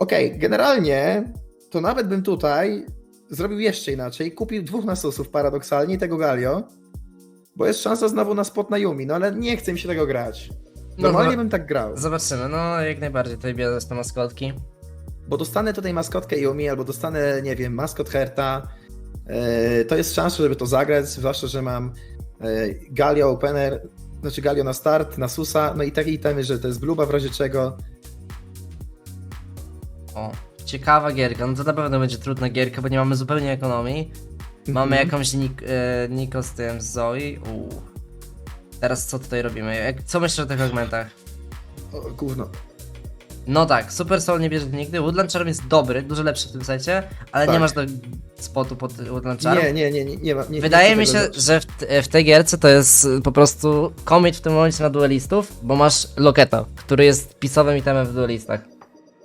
Okej, generalnie to nawet bym tutaj zrobił jeszcze inaczej. Kupił dwóch Nasusów paradoksalnie i tego Galio, bo jest szansa znowu na spot na Yumi, no ale nie chce mi się tego grać. No Normalnie dobra. bym tak grał, Zobaczymy, no jak najbardziej tutaj bierę te maskotki. bo dostanę tutaj maskotkę Yumi albo dostanę, nie wiem, maskot Herta. E, to jest szansa, żeby to zagrać, zwłaszcza, że mam e, Galio Opener, znaczy Galio na start, Nasusa, no i takie itemy, że to jest Bluba w razie czego. O, ciekawa gierka. No to na pewno będzie trudna gierka, bo nie mamy zupełnie ekonomii. Mamy Mhm. jakąś Nik e, Niko z tym, z Zoe. Uuu. Teraz co tutaj robimy? Jak, co myślisz o tych augmentach? O, gówno. No tak, Super Soul nie bierze nigdy. Woodland Charm jest dobry, dużo lepszy w tym secie, ale nie Tak. masz do spotu pod Woodland Charm. Nie, nie, nie, nie, nie ma. Nie, Wydaje nie mi chcę się, tego że w, t- w tej gierce to jest y, po prostu commit w tym momencie na duelistów, bo masz Loketa, który jest pisowym itemem w duelistach.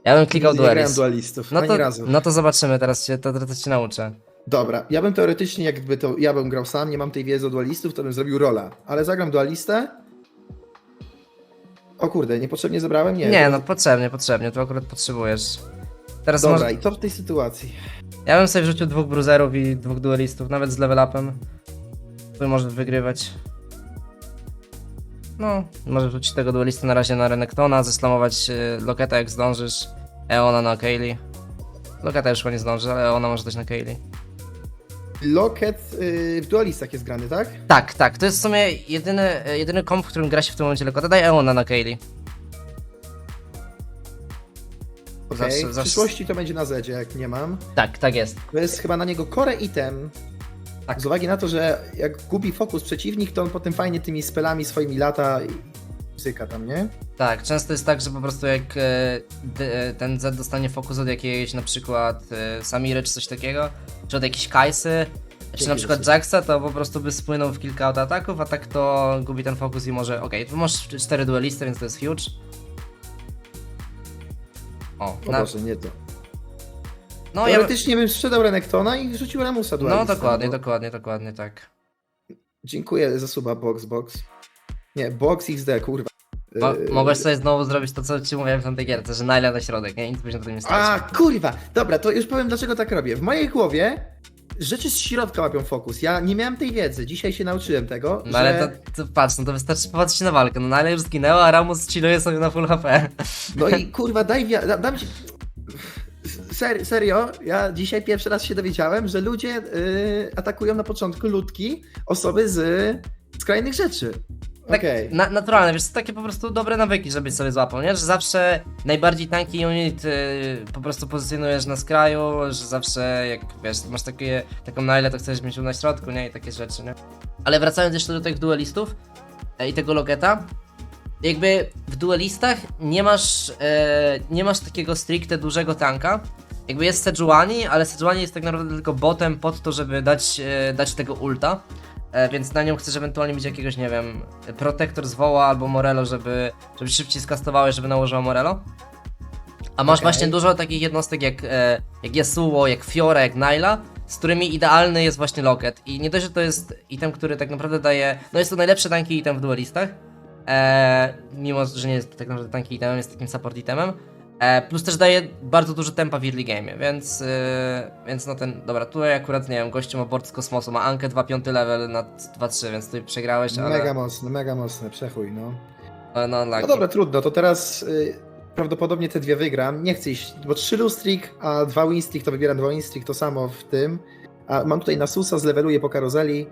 Ja bym klikał Nie grałem dualistów, No to, razu. no to zobaczymy, teraz się, to, to cię nauczę. Dobra, ja bym teoretycznie, jakby to ja bym grał sam, nie mam tej wiedzy o dualistów, to bym zrobił rola. Ale zagram dualistę. O kurde, niepotrzebnie zebrałem? Nie. Nie, no potrzebnie, potrzebnie, tu akurat potrzebujesz. Teraz Dobra, może, i co w tej sytuacji? ja bym sobie wrzucił dwóch bruzerów i dwóch duelistów, nawet z level upem. Który może wygrywać. No, może wrzucić tego duelistę na razie na Renektona, zeslamować y, Loketa jak zdążysz, Eona na Kaylee. Loketa już chyba nie zdąży, ale Eona może też na Kaylee. Loket yy, w dualistach jest grany, tak? Tak, tak, to jest w sumie jedyny, y, jedyny komp, w którym gra się w tym momencie Loketa. Daj Eona na Kaylee. Okej. Zawsze- W zawsze- przyszłości to będzie na Zedzie, jak nie mam. Tak, tak jest. To jest chyba na niego core item. Tak. Z uwagi na to, że jak gubi fokus przeciwnik, to on potem fajnie tymi spelami swoimi lata i muzyka tam, nie? Tak, często jest tak, że po prostu jak e, e, ten Z dostanie fokus od jakiejś na przykład e, Samiry czy coś takiego, czy od jakiejś Kajsy, czy na przykład? Jacksa, to po prostu by spłynął w kilka autoataków, a tak to gubi ten fokus i może, okej, tu masz cztery duelisty, więc to jest huge. O, O na, Boże, nie to. No, ja, Teoretycznie bym sprzedał Renektona i wrzucił Ramusa no dualistę. dokładnie, bo- dokładnie, dokładnie, tak. Dziękuję za suba Box Box. Nie, Box XD, kurwa. Mo Yy, mogłeś sobie znowu zrobić to, co ci mówiłem w tamtej gierce, że Naila na środek, nie? Nic byś na tym nie A, kurwa! Dobra, to już powiem dlaczego tak robię. W mojej głowie rzeczy z środka łapią fokus. Ja nie miałem tej wiedzy, dzisiaj się nauczyłem tego, No że... ale to, to patrz, no to wystarczy popatrzeć na walkę. No Naila już zginęła, a Ramus chilluje sobie na full HP. No i kurwa, daj dam ci... Ser, serio, ja dzisiaj pierwszy raz się dowiedziałem, że ludzie yy, atakują na początku ludki osoby z skrajnych rzeczy. Tak, Okej. na, naturalne, wiesz, to takie po prostu dobre nawyki, żebyś sobie złapał, nie? Że zawsze najbardziej tanki unit y, po prostu pozycjonujesz na skraju, że zawsze jak, wiesz, masz takie, taką Nailę, to chcesz mieć na środku, nie? I takie rzeczy, nie? Ale wracając jeszcze do tych duelistów e, i tego Loketa, jakby w duelistach nie masz, e, nie masz takiego stricte dużego tanka. Jakby jest Sejuani, ale Sejuani jest tak naprawdę tylko botem pod to, żeby dać, e, dać tego ulta. E, więc na nią chcesz ewentualnie mieć jakiegoś, nie wiem, protektor z Woła albo Morello, żeby, żeby szybciej skastowałeś, żeby nałożyła Morello. A masz Okej. właśnie dużo takich jednostek jak, e, jak Yasuo, jak Fiora, jak Naila, z którymi idealny jest właśnie Locket. I nie dość, że to jest item, który tak naprawdę daje. No jest to najlepszy tanki item w duelistach. E, mimo, że nie jest tak naprawdę tanki itemem, jest takim support itemem. E, plus też daje bardzo dużo tempa w early game, więc, e, więc no ten, dobra, tutaj akurat nie wiem, gościu ma board z kosmosu, ma Ankę 2.5 level na 2.3, więc tutaj przegrałeś, ale Mega mocny, mega mocny, przechuj, no. no, no, No dobra, trudno, to teraz y, prawdopodobnie te dwie wygram. Nie chcę iść, bo trzy lustrik, a dwa winstrik, to wybieram dwa winstrik, to samo w tym. A mam tutaj Nasusa, zleweluję po karuzeli.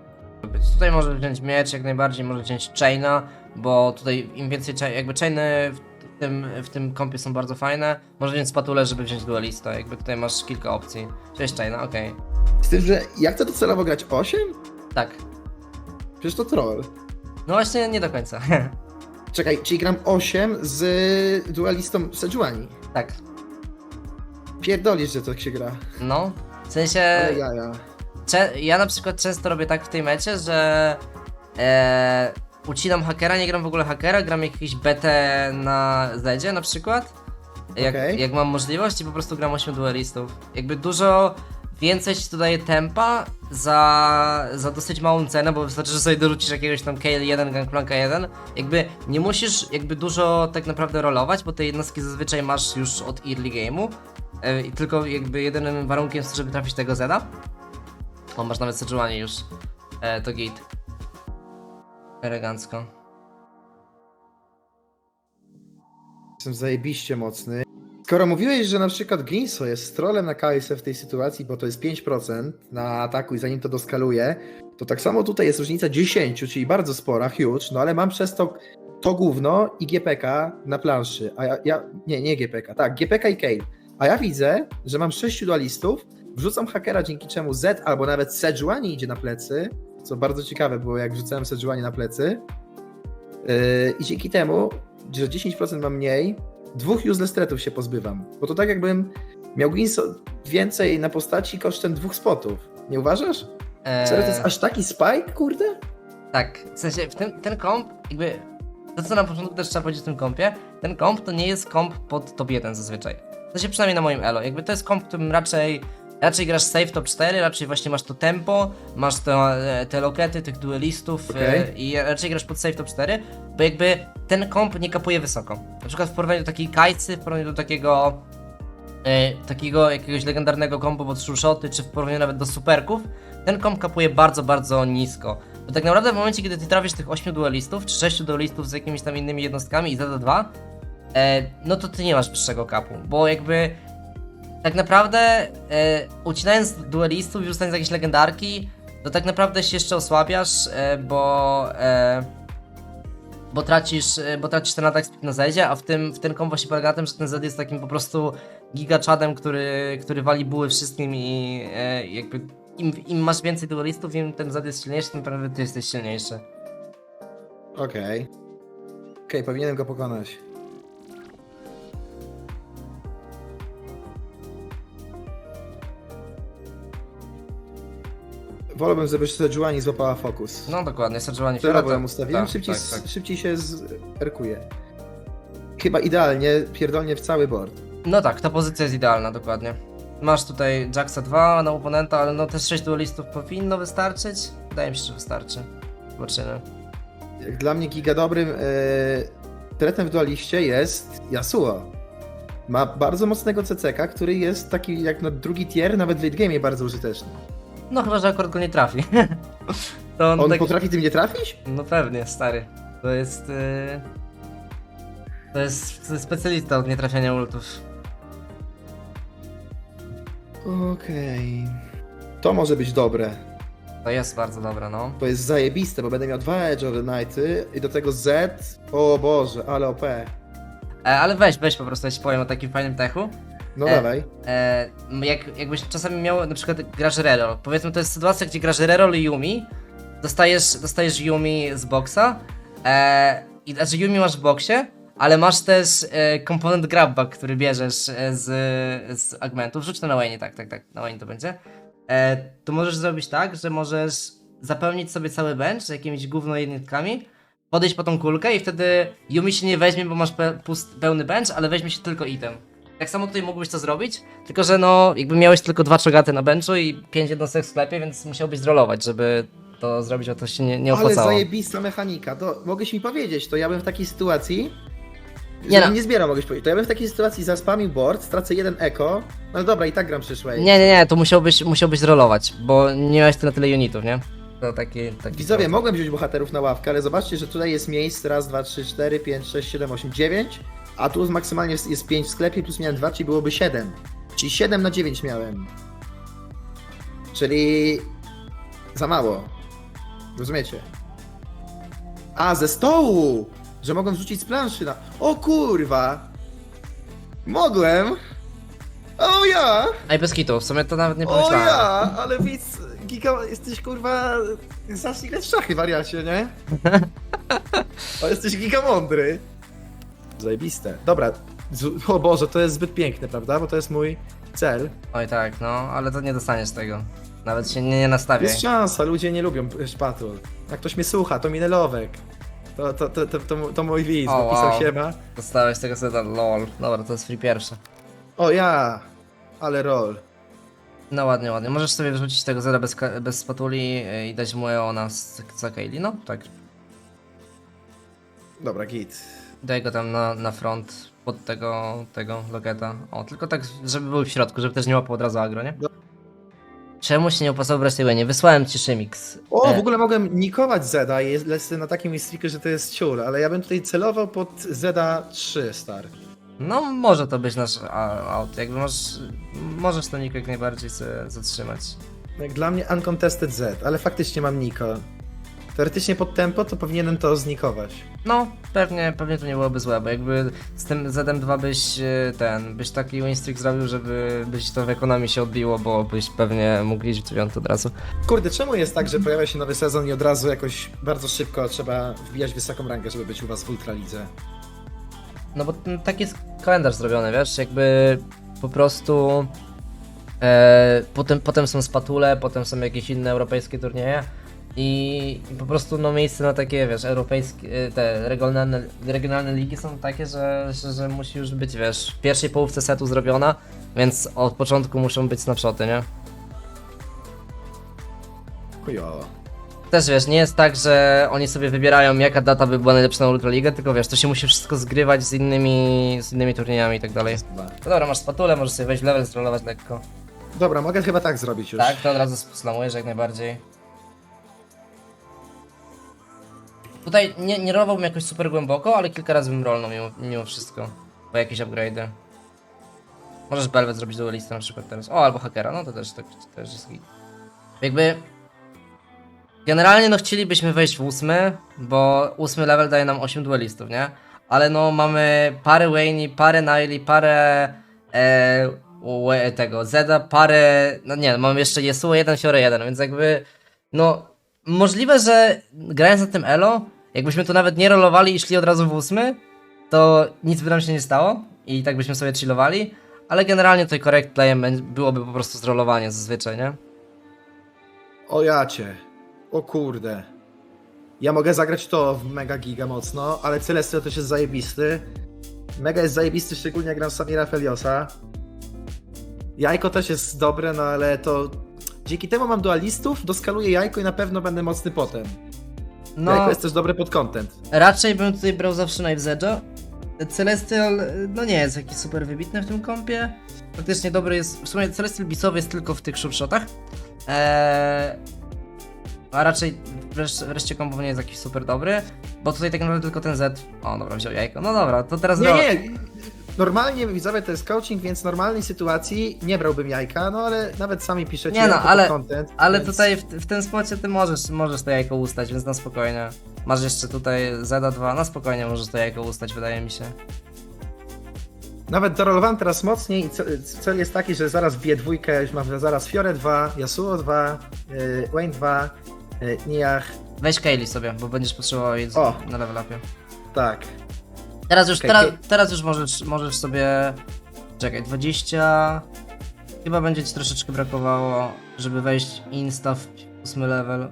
Być. Tutaj może wziąć miecz, jak najbardziej może wziąć chaina, bo tutaj im więcej chain, jakby chainy w tym, w tym kompie są bardzo fajne. Może wziąć spatulę, żeby wziąć duelista, jakby tutaj masz kilka opcji. Cześć chaina, okej. Z tym, że ja chcę docelowo grać 8? Tak. Przecież to troll. No właśnie nie do końca. Czekaj, czyli gram 8 z dualistą Sejuani. tak. Pierdolisz, że tak się gra. No. W sensie. Ale jaja. Ja na przykład często robię tak w tej mecie, że e, ucinam hakera, nie gram w ogóle hakera, gram jakiś BT na Zedzie na przykład. Jak, Okej. jak mam możliwość i po prostu gram 8 duelistów. Jakby dużo więcej ci to daje tempa za, za dosyć małą cenę, bo wystarczy, że sobie dorzucisz jakiegoś tam KL1, Gangplanka 1. Jakby nie musisz jakby dużo tak naprawdę rolować, bo te jednostki zazwyczaj masz już od early game'u. I tylko jakby jedynym warunkiem jest to, żeby trafić tego Zeda. O, masz nawet Sejuani już. E, to git. Elegancko. Jestem zajebiście mocny. Skoro mówiłeś, że na przykład Ginso jest trolem na KSF w tej sytuacji, bo to jest 5% na ataku i zanim to doskaluje, to tak samo tutaj jest różnica 10, czyli bardzo spora, huge, no ale mam przez to to gówno i GPK na planszy. A ja, ja nie, nie GPK, tak, GPK i Kale. A ja widzę, że mam 6 dualistów, wrzucam hakera, dzięki czemu Z albo nawet Sejuani idzie na plecy, co bardzo ciekawe było, jak wrzucałem Sejuani na plecy. Yy, I dzięki temu, że 10% mam mniej, dwóch useless threatów się pozbywam. Bo to tak jakbym miał więcej na postaci kosztem dwóch spotów. Nie uważasz? E, Serio, to jest aż taki spike, kurde? Tak, w sensie w tym, ten komp, jakby to co na początku też trzeba powiedzieć w tym kompie, ten komp to nie jest komp pod top 1 zazwyczaj. W sensie przynajmniej na moim elo, jakby to jest komp, którym raczej raczej grasz safe top 4, raczej właśnie masz to tempo, masz te, e, te lokety tych duelistów e, i raczej grasz pod safe top 4, bo jakby ten komp nie kapuje wysoko. Na przykład w porównaniu do takiej kajcy, w porównaniu do takiego e, takiego jakiegoś legendarnego kombo pod shoty, czy w porównaniu nawet do superków, ten komp kapuje bardzo, bardzo nisko. Bo tak naprawdę w momencie, kiedy ty trafisz tych 8 duelistów, czy 6 duelistów z jakimiś tam innymi jednostkami i ZD2, e, no to ty nie masz wyższego kapu, bo jakby tak naprawdę e, ucinając duelistów i rzucając jakieś legendarki, to tak naprawdę się jeszcze osłabiasz, e, bo e, bo tracisz, e, bo tracisz ten atak na Zedzie, a w tym, w tym kombo się polega na tym, że ten Zed jest takim po prostu gigaczadem, który, który wali buły wszystkim i e, jakby im, im masz więcej duelistów, im ten Zed jest silniejszy, tym pewnie ty jesteś silniejszy. Okej. Okej, powinienem go pokonać. Wolałbym, żeby Sejuani złapała fokus. No dokładnie, Sejuani Celowo ją ustawiłem, tak, szybciej, tak, tak. szybciej się zerkuje. Chyba idealnie, pierdolnie w cały board. No tak, ta pozycja jest idealna, dokładnie. Masz tutaj Jacksa 2 na oponenta, ale no też 6 duelistów powinno wystarczyć? Wydaje mi się, że wystarczy. Zobaczymy. Jak dla mnie giga dobrym e, tretem w dualiście jest Yasuo. Ma bardzo mocnego CCK, który jest taki jak na drugi tier, nawet w late game bardzo użyteczny. No chyba, że akurat go nie trafi. to on, On tak... potrafi tym nie trafić? No pewnie, stary. To jest... Yy... To jest specjalista od nietrafiania ultów. Okej. To może być dobre. To jest bardzo dobre, no. To jest zajebiste, bo będę miał dwa Edge of the Nighty i do tego Z. O Boże, ale OP. E, ale weź, weź po prostu, ja ci powiem o takim fajnym techu. No E, dawaj. E, jak, jakbyś czasami miał, na przykład grasz reroll. Powiedzmy, to jest sytuacja, gdzie grasz reroll i Yumi. Dostajesz, dostajesz Yumi z boxa. E, I znaczy Yumi masz w boksie, ale masz też e, komponent grabback, który bierzesz e, z, z augmentów. Rzuć to na Wayne, tak, tak, tak, na Wayne to będzie. E, to możesz zrobić tak, że możesz zapełnić sobie cały bench z jakimiś gówno jednostkami, podejść po tą kulkę i wtedy Yumi się nie weźmie, bo masz pe pust, pełny bench, ale weźmie się tylko item. Tak samo tutaj mógłbyś to zrobić, tylko że no, jakby miałeś tylko dwa czogaty na benchu i pięć jednostek w sklepie, więc musiałbyś zrolować, żeby to zrobić, bo to się nie, nie Ale opłacało. zajebista mechanika. To mogłeś mi powiedzieć, to ja bym w takiej sytuacji. Nie Nie, no. nie zbierał, mogłeś powiedzieć. To ja bym w takiej sytuacji zaspamił board, stracę jeden eko. No dobra, i tak gram przyszłej. Nie, nie, nie, to musiałbyś, musiałbyś zrolować, bo nie miałeś tyle, tyle unitów, nie? To taki, taki Widzowie, mogłem wziąć bohaterów na ławkę, ale zobaczcie, że tutaj jest miejsc raz, dwa, trzy, cztery, pięć, sześć, siedem, osiem, dziewięć, a tu maksymalnie jest, jest pięć w sklepie, plus miałem dwa, czyli byłoby siedem. Czyli 7 na 9 miałem. Czyli za mało. Rozumiecie? A, ze stołu! Że mogłem rzucić z planszy na... O kurwa! Mogłem! O ja! Ej, bez kitu, w sumie to nawet nie O pomyślałem. ja! Ale widz, giga, jesteś kurwa... Zacznij grać w szachy, wariacie, nie? O, jesteś giga mądry. Zajebiste. Dobra, z- o Boże, to jest zbyt piękne, prawda? Bo to jest mój cel. Oj tak, no, ale to nie dostaniesz tego. Nawet się nie, nie nastawiaj. Jest szansa, ludzie nie lubią szpatul. Jak ktoś mnie słucha, to minelowek. To, to, to, to, to, to mój widz, O, napisał wow. siema. Dostałeś tego seta, lol. Dobra, to jest free pierwszy. O ja, ale roll. No ładnie, ładnie. Możesz sobie wyrzucić tego zera bez, ka- bez spatuli y, i dać mu ona z za no? Tak. Dobra, git. Daj go tam na, na front pod tego, tego loketa. O, tylko tak, żeby był w środku, żeby też nie łapał od razu agro, nie? No. Czemu się nie opłacało brać tego? Nie wysłałem ci Szymix. O, E, w ogóle mogłem nikować Zeda i jest- na takim streaku, że to jest ciur, ale ja bym tutaj celował pod Zeda 3 star. No, może to być nasz aut. Jakby możesz, możesz to Niko jak najbardziej zatrzymać. Jak dla mnie Uncontested Z, ale faktycznie mam Niko. Teoretycznie pod tempo to powinienem to znikować. No, pewnie, pewnie to nie byłoby złe, bo jakby z tym ZM2 byś e, ten, byś taki winstreak zrobił, żeby byś to w ekonomii się odbiło, bo byś pewnie mógł iść w dziewiąty od razu. Kurde, czemu jest tak, że pojawia się nowy sezon i od razu jakoś bardzo szybko trzeba wbijać wysoką rangę, żeby być u was w Ultralidze? No bo ten, taki jest kalendarz zrobiony, wiesz, jakby po prostu e, potem, potem są spatule, potem są jakieś inne europejskie turnieje i, i po prostu no miejsce na takie, wiesz, europejskie, e, te regionalne, regionalne ligi są takie, że, że, że musi już być, wiesz, w pierwszej połówce setu zrobiona, więc od początku muszą być snapshoty, nie? Chujowo. Też wiesz, nie jest tak, że oni sobie wybierają jaka data by była najlepsza na Ultraligę, tylko wiesz, to się musi wszystko zgrywać z innymi, z innymi turniejami i tak dalej. No dobra, masz spatulę, możesz sobie wejść w level, strollować lekko. Dobra, mogę chyba tak zrobić już. Tak, to od razu slamujesz jak najbardziej. Tutaj nie, nie rolowałbym jakoś super głęboko, ale kilka razy bym rolnął mimo, mimo wszystko. Po jakieś upgrade'y. Możesz belwet zrobić duelistę na przykład teraz. O, albo hakera, no to też, tak, też jest git. Jakby... Generalnie no chcielibyśmy wejść w ósmy, bo ósmy level daje nam 8 duelistów, nie? Ale no mamy parę Wayne, parę Nile, parę e, tego Zeda, parę, no nie, mamy jeszcze Yasuo 1, Fiore 1, więc jakby no możliwe, że grając na tym Elo, jakbyśmy tu nawet nie rollowali i szli od razu w ósmy, to nic by nam się nie stało i tak byśmy sobie chillowali, ale generalnie tutaj correct playem byłoby po prostu zrolowanie zazwyczaj, nie? O jacie. O kurde. Ja mogę zagrać to w Mega Giga mocno, ale Celestial też jest zajebisty. Mega jest zajebisty, szczególnie jak gram Samira Feliosa. Jajko też jest dobre, no ale to... Dzięki temu mam dualistów, doskaluję jajko i na pewno będę mocny potem. No, Jajko jest też dobre pod content. raczej bym tutaj brał zawsze Knife Edge'a. Celestial, no nie jest jakiś super wybitny w tym kompie. Faktycznie dobry jest, w sumie Celestial bisowy jest tylko w tych shotach. Eee, a raczej wreszcie, wreszcie kombo nie jest jakiś super dobry, bo tutaj tak naprawdę tylko ten Z. O, dobra, wziął jajko. No dobra, to teraz Nie, nie. Normalnie widzowie to jest coaching, więc w normalnej sytuacji nie brałbym jajka, no ale nawet sami piszecie Nie no, ale- content. Ale więc... tutaj w, w tym spocie ty możesz, możesz to jajko ustać, więc na spokojnie. Masz jeszcze tutaj Zeda 2, na spokojnie możesz to jajko ustać, wydaje mi się. Nawet dorolowałem teraz mocniej i ce- cel jest taki, że zaraz bije dwójkę, już mam zaraz Fiore 2, Yasuo 2, yy, Wayne 2, yy, Niach, Weź Kaylee sobie, bo będziesz potrzebował jej O. na level upie. tak. Teraz już, teraz, teraz już możesz, możesz sobie... Czekaj, 20... Chyba będzie ci troszeczkę brakowało, żeby wejść insta w 8 level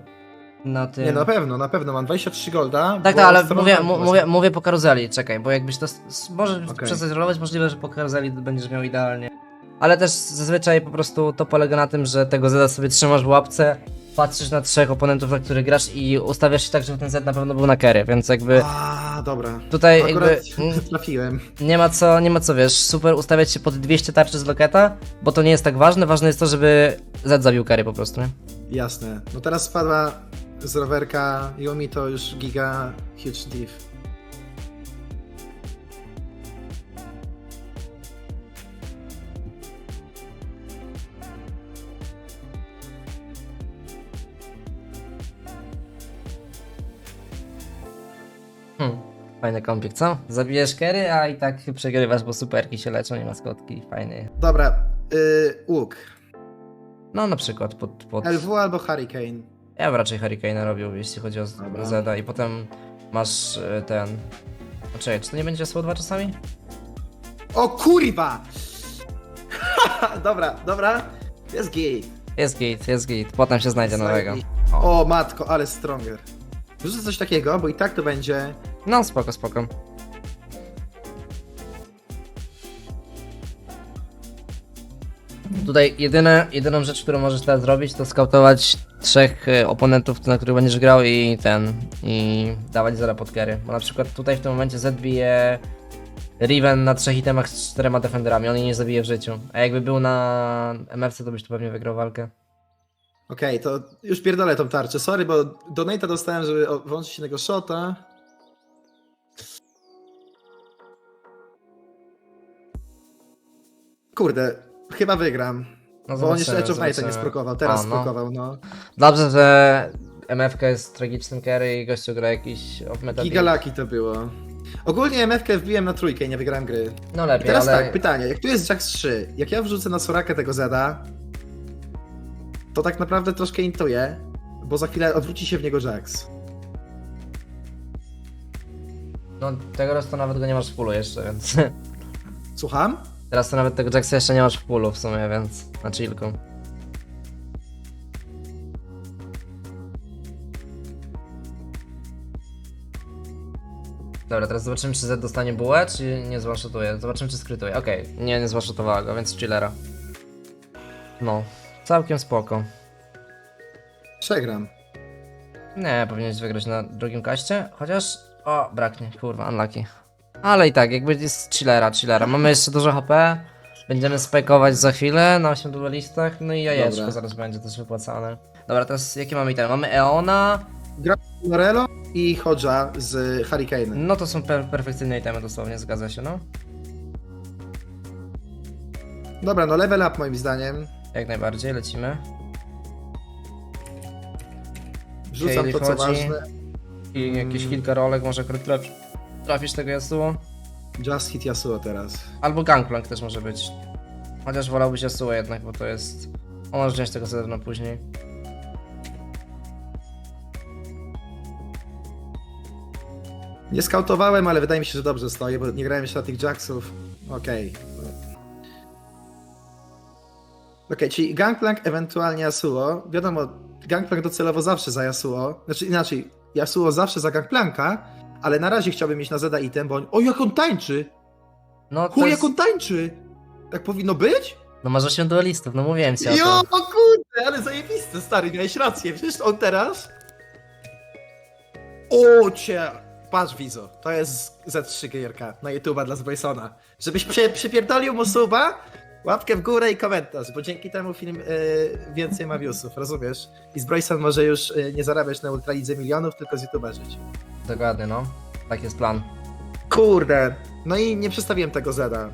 na tym... Nie, na pewno, na pewno, mam 23 golda. Tak, tak, ale mówię, mówię, mówię po karuzeli, czekaj, bo jakbyś to. Możesz Okej. przestać rolować, możliwe, że po karuzeli będziesz miał idealnie. Ale też zazwyczaj po prostu to polega na tym, że tego Zeda sobie trzymasz w łapce, patrzysz na trzech oponentów, na których grasz i ustawiasz się tak, żeby ten Z na pewno był na carry, więc jakby A, dobra. tutaj Akurat jakby trafiłem. nie ma co, nie ma co, wiesz, super ustawiać się pod 200 tarczy z loketa, bo to nie jest tak ważne, ważne jest to, żeby Z zabił carry po prostu, nie? Jasne. No teraz spadła z rowerka Yumi to już giga huge div. Fajny kompik, co? Zabijesz carry, a i tak przegrywasz, bo superki się leczą i maskotki, fajny. Dobra, yy, łuk. No na przykład pod, pod... LW albo Hurricane. Ja bym raczej Hurricane robił, jeśli chodzi o Dobra. Zeda i potem masz y, ten... O, Czekaj, czy to nie będzie SO2 czasami? O kurwa! dobra, dobra. Jest git. Jest git, jest git, potem się znajdzie nowego. Zajebi- O matko, ale stronger. Wrzucę coś takiego, bo i tak to będzie. No spoko, spoko. Tutaj jedyne, jedyną rzecz, którą możesz teraz zrobić, to skautować trzech e, oponentów, na których będziesz grał i ten, i dawać zero pod. Bo na przykład tutaj w tym momencie Z bije Riven na trzech itemach z czterema defenderami, on jej nie zabije w życiu. A jakby był na MFC, to byś tu pewnie wygrał walkę. Okej, to już pierdolę tą tarczę. Sorry, bo donata dostałem, żeby włączyć innego shota. Kurde, chyba wygram. No Bo on jeszcze Edge of Nighta nie sprokował, teraz A, no. sprokował, no. Dobrze, że MFK jest tragicznym carry i gościu gra jakiś of meta Gigalaki to było. Ogólnie MFK wbiłem na trójkę i nie wygrałem gry. No I lepiej, teraz ale... tak, pytanie, jak tu jest Jax 3, jak ja wrzucę na Sorakę tego Zeda, to tak naprawdę troszkę intuję, bo za chwilę odwróci się w niego Jax. No tego raz to nawet go nie masz w pulu jeszcze, więc... Słucham? Teraz to nawet tego Jacksa jeszcze nie masz w pulu w sumie, więc na chillku. Dobra, teraz zobaczymy czy Z dostanie bułę, czy nie zwanshotuje. Zobaczymy czy skrytuje. Okej, nie, nie zwanshotowała go, więc chillera. No, całkiem spoko. Przegram. Nie, powinieneś wygrać na drugim kaście, chociaż... O, braknie, kurwa, unlucky. Ale i tak, jakby jest chillera, chillera. Mamy jeszcze dużo HP, będziemy spajkować za chwilę na 8 duelistach, no i jajeczko Dobra. zaraz będzie też wypłacane. Dobra, teraz jakie mamy itemy? Mamy Eona, Morello i Hodja z Hurricane'em. no to są per perfekcyjne itemy dosłownie, zgadza się, no. Dobra, no level up moim zdaniem. Jak najbardziej, lecimy. Wrzucam Kaylee to co chodzi. ważne. I jakieś kilka rolek, może akurat traf trafisz tego Yasuo. Just hit Yasuo teraz. Albo Gangplank też może być. Chociaż wolałbyś Yasuo jednak, bo to jest... O, możesz wziąć tego sedna później. Nie skautowałem, ale wydaje mi się, że dobrze stoję, bo nie grałem jeszcze na tych Jacksów. Okej. Okej, czyli Gangplank, ewentualnie Yasuo. Wiadomo, Gangplank docelowo zawsze za Yasuo. Znaczy inaczej, Yasuo zawsze za Gangplanka, ale na razie chciałbym mieć na Zeda item, bo on... O, jak on tańczy! No Chuj, jest... jak on tańczy! Tak powinno być? No masz 8 duelistów, no mówiłem ci o Jo, o kurde, ale zajebiste, stary, miałeś rację. Przecież on teraz... O, cię... Patrz, Wizo, to jest Z3 gierka na YouTube'a dla Zbrojsona. Żebyś przy, przypierdolił mu suba, łapkę w górę i komentarz, bo dzięki temu film y, więcej ma viewsów, rozumiesz? I Zbrojson może już y, nie zarabiać na Ultralidze milionów, tylko z YouTube'a żyć. Dokładnie, no. Tak jest plan. Kurde, no i nie przedstawiłem tego Zeda.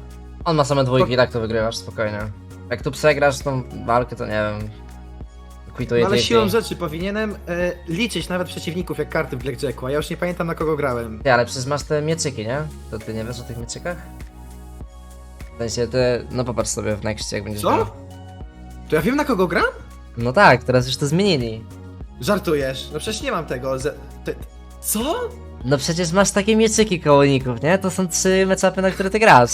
On ma same dwójki, tak to wygrywasz, spokojnie. Jak tu przegrasz tą walkę, to nie wiem. Quituję No ale siłą rzeczy powinienem y, liczyć nawet przeciwników jak karty w Blackjacku, a ja już nie pamiętam na kogo grałem. Ty, ale przecież masz te mieczyki, nie? To ty nie wiesz o tych mieczykach? W sensie te... No popatrz sobie w Nexcie, jak będziesz Co? grał. To ja wiem na kogo gram? No tak, teraz już to zmienili. Żartujesz? No przecież nie mam tego. Ze... Ty... Co? No przecież masz takie mieczyki kołoników, nie? To są trzy meczapy, na które ty grasz.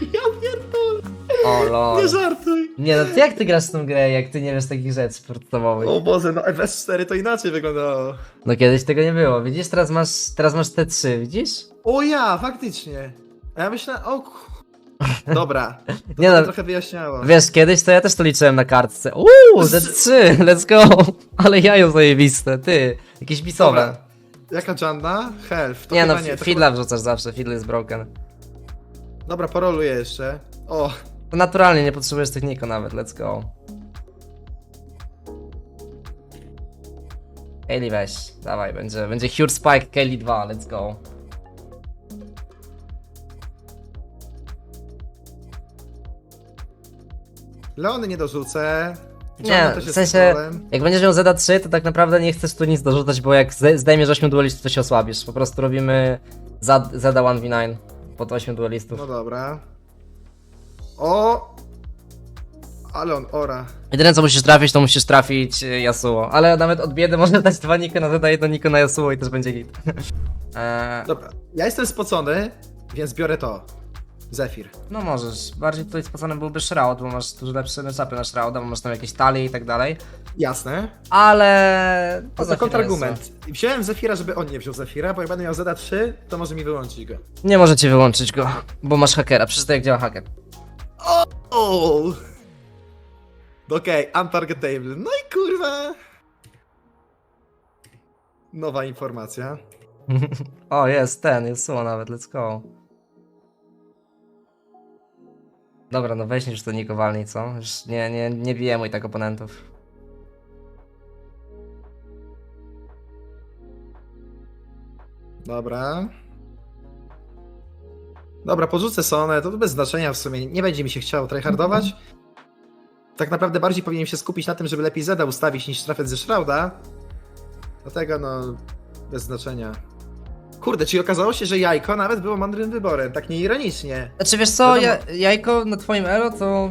Ja pierdolę. O lol. Nie żartuj. Nie no, ty jak ty grasz w tą grę, jak ty nie wiesz takich rzeczy podstawowych? O Boże, no FS4 to inaczej wyglądało. No kiedyś tego nie było, widzisz? Teraz masz, teraz masz te trzy, widzisz? O ja, faktycznie. A ja myślę, o ku- Dobra, to Nie to no, trochę wyjaśniało. Wiesz, kiedyś to ja też to liczyłem na kartce. Uuu, Z3, let's go! Ale jajo zajebiste, ty. Jakieś bisowe. Dobra. Jaka Janna? Health. To Nie no, chyba nie, to Fidla wrzucasz zawsze, Fiddle jest broken. chyba- Dobra, poroluję jeszcze. O, To naturalnie, nie potrzebujesz techniku nawet, let's go. Kaylee weź, dawaj, będzie, będzie Huge Spike, Kaylee 2, let's go. Leony nie dorzucę. Nie, w sensie, jak będziesz miał Zeda 3, to tak naprawdę nie chcesz tu nic dorzucać, bo jak zde- zdejmiesz 8 duelistów, to się osłabisz. Po prostu robimy Zad- Zeda 1v9 pod 8 duelistów. No dobra. O! Ale on ora. Jedyne co musisz trafić, to musisz trafić y, Yasuo. Ale nawet od biedy można dać dwa Niko na Zeda, jedno Niko na Yasuo i też będzie git. eee, Dobra, ja jestem spocony, więc biorę to. Zephyr. no możesz. Bardziej tutaj spocony byłby Shroud, bo masz dużo lepsze matchupy na Shrouda, bo masz tam jakieś talie i tak dalej. Jasne. Ale... To za kontrargument. Wziąłem Zefira, żeby on nie wziął Zefira, bo jak będę miał Zeda 3, to może mi wyłączyć go. jest- Nie możecie wyłączyć go, bo masz hakera. Przeczytaj jak działa haker. O! Okej, untargetable. No i kurwa. Nowa informacja. o, jest ten, jest Sumo nawet, let's go. Dobra, no weź już to Niko walnij, co? Już nie, nie, nie bijemy mój tak oponentów. Dobra. Dobra, porzucę Sonę, to bez znaczenia w sumie. Nie będzie mi się chciało tryhardować. Tak naprawdę bardziej powinienem się skupić na tym, żeby lepiej Zeda ustawić niż trafet ze Shrouda. Dlatego no, bez znaczenia. Kurde, czyli okazało się, że jajko nawet było mądrym wyborem, tak nieironicznie. Znaczy wiesz co, ja, jajko na twoim elo to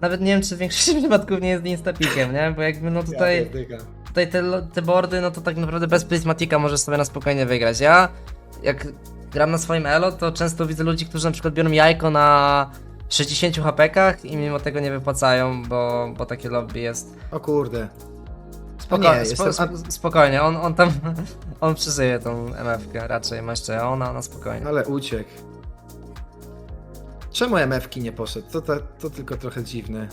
nawet nie wiem czy w większości przypadków nie jest instapikiem, nie? Bo jakby no tutaj, tutaj te, lo- te boardy, no to tak naprawdę bez Prismatika możesz sobie na spokojnie wygrać. Ja jak gram na swoim elo, to często widzę ludzi, którzy na przykład biorą jajko na 60 HP-kach i mimo tego nie wypłacają, bo, bo takie lobby jest. O kurde. Spoko nie, spo, jestem- sp- spokojnie, on, on tam, on przeżyje tą MF-kę raczej, ma jeszcze ona, ona spokojnie. Ale uciekł. Czemu MF-ki nie poszedł? To, to, to tylko trochę dziwne.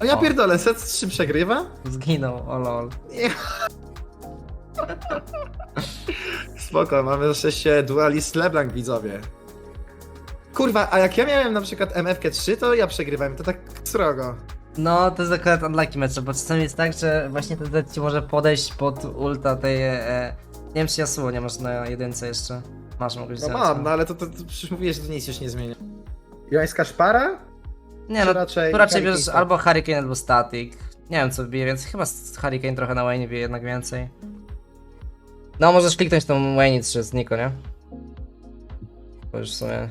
O ja O. pierdolę, set 3 przegrywa? Zginął, o lol. Spoko, mamy na szczęście dualist LeBlanc widzowie. Kurwa, a jak ja miałem na przykład MFK 3, to ja przegrywałem, to tak srogo. No, to jest akurat unlucky mecz, bo czasami jest tak, że właśnie ten dead ci może podejść pod ulta tej... E, nie wiem czy Yasuo nie masz na jedynce jeszcze. Masz, mogłeś No mam, no ale to, to, to przecież mówiłeś, że to nic już nie zmienia. Jońska szpara? Nie czy no, raczej tu raczej bierzesz albo Hurricane, albo Static. Nie wiem co bije więcej, chyba z- Hurricane trochę na Wayne bije jednak więcej. No, możesz kliknąć tą Wayne 3 z Niko, nie? Bo już w sumie...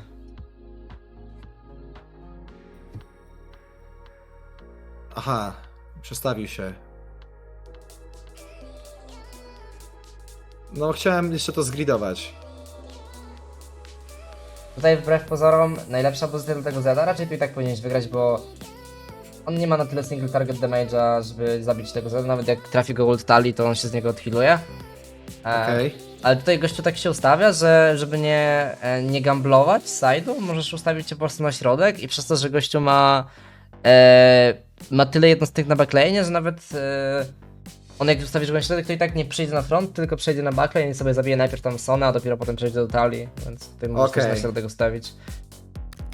Aha, przestawił się. No chciałem jeszcze to zgridować. Tutaj wbrew pozorom najlepsza pozycja dla tego Zeda, raczej i tak powinieneś wygrać, bo on nie ma na tyle single target damage'a, żeby zabić tego Zeda, nawet jak trafi go ult tali, to on się z niego odhealuje. E, Okej. Ale tutaj gościu tak się ustawia, że żeby nie, e, nie gamblować side'u, możesz ustawić się po prostu na środek i przez to, że gościu ma e, ma tyle jednostek na backlane, że nawet e, on jak ustawisz go na środek, to i tak nie przyjdzie na front, tylko przejdzie na backlane i sobie zabije najpierw tam Sona, a dopiero potem przejdzie do talii, więc tutaj możesz też Okej. na środek ustawić.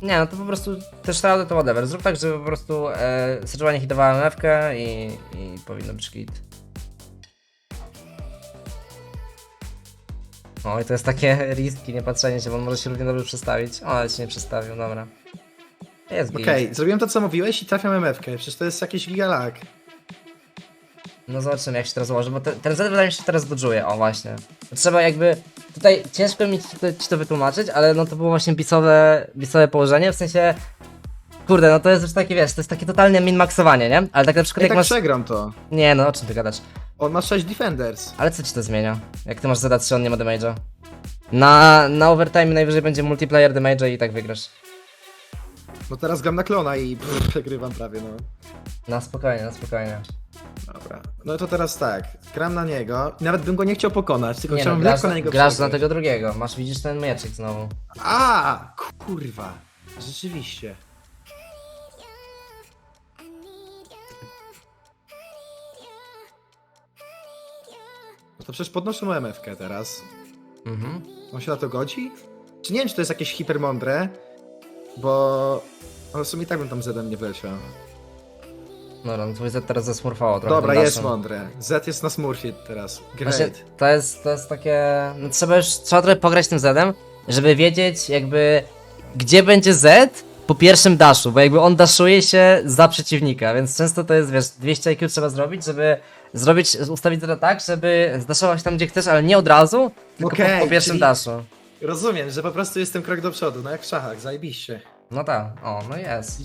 Nie, no to po prostu też shroudy to whatever. Zrób tak, żeby po prostu e, Sejuani hitowała MF-kę i, i powinno być git. O, i to jest takie riski, nie patrzenie się, bo on może się równie dobrze przestawić. O, ale się nie przestawił, dobra. Jest. Okej, zrobiłem to co mówiłeś i trafiam MF-kę, przecież to jest jakiś gigalag. No zobaczymy jak się teraz ułoży, bo te, ten Z wydaje mi się teraz dodżuje, o właśnie. Trzeba jakby, tutaj ciężko mi ci to, ci to wytłumaczyć, ale no to było właśnie bisowe, bisowe położenie, w sensie, kurde, no to jest już takie, wiesz, to jest takie totalne min-maxowanie, nie? Ale tak na przykład Ja jak tak masz, przegram to. nie no, o czym ty gadasz? On ma 6 defenders. Ale co ci to zmienia? Jak ty masz zadać 3, on nie ma damage'a? Na, na overtime najwyżej będzie multiplayer damage'a i tak wygrasz. No teraz gram na klona i przegrywam prawie, no. Na spokojnie, na spokojnie. Dobra. No to teraz tak, gram na niego. Nawet bym go nie chciał pokonać, tylko Nie no, chciałbym grasz, lekko na niego grasz na przegrać. tego drugiego, masz, widzisz ten mieczyk znowu. A, kurwa. Rzeczywiście. No to przecież podnoszę mu MF-kę teraz. Mhm. On się na to godzi? Czy nie wiem, czy to jest jakieś hipermądre, bo... No w sumie i tak bym tam Zedem nie wleciał. Dobra, no twój Z teraz zasmurfało trochę. Dobra, tym jest daszem. mądre. Z jest na smurfie teraz. Great. Właśnie, to jest, to jest takie. No trzeba już trzeba trochę pograć tym Zedem, żeby wiedzieć jakby gdzie będzie Z po pierwszym daszu, bo jakby on daszuje się za przeciwnika, więc często to jest, wiesz, 200 IQ trzeba zrobić, żeby zrobić, ustawić Zeda tak, żeby zdaszować tam gdzie chcesz, ale nie od razu, tylko po, po pierwszym czyli- daszu. Rozumiem, że po prostu jestem krok do przodu, no jak w szachach, zajebiście. No tak, o, no jest.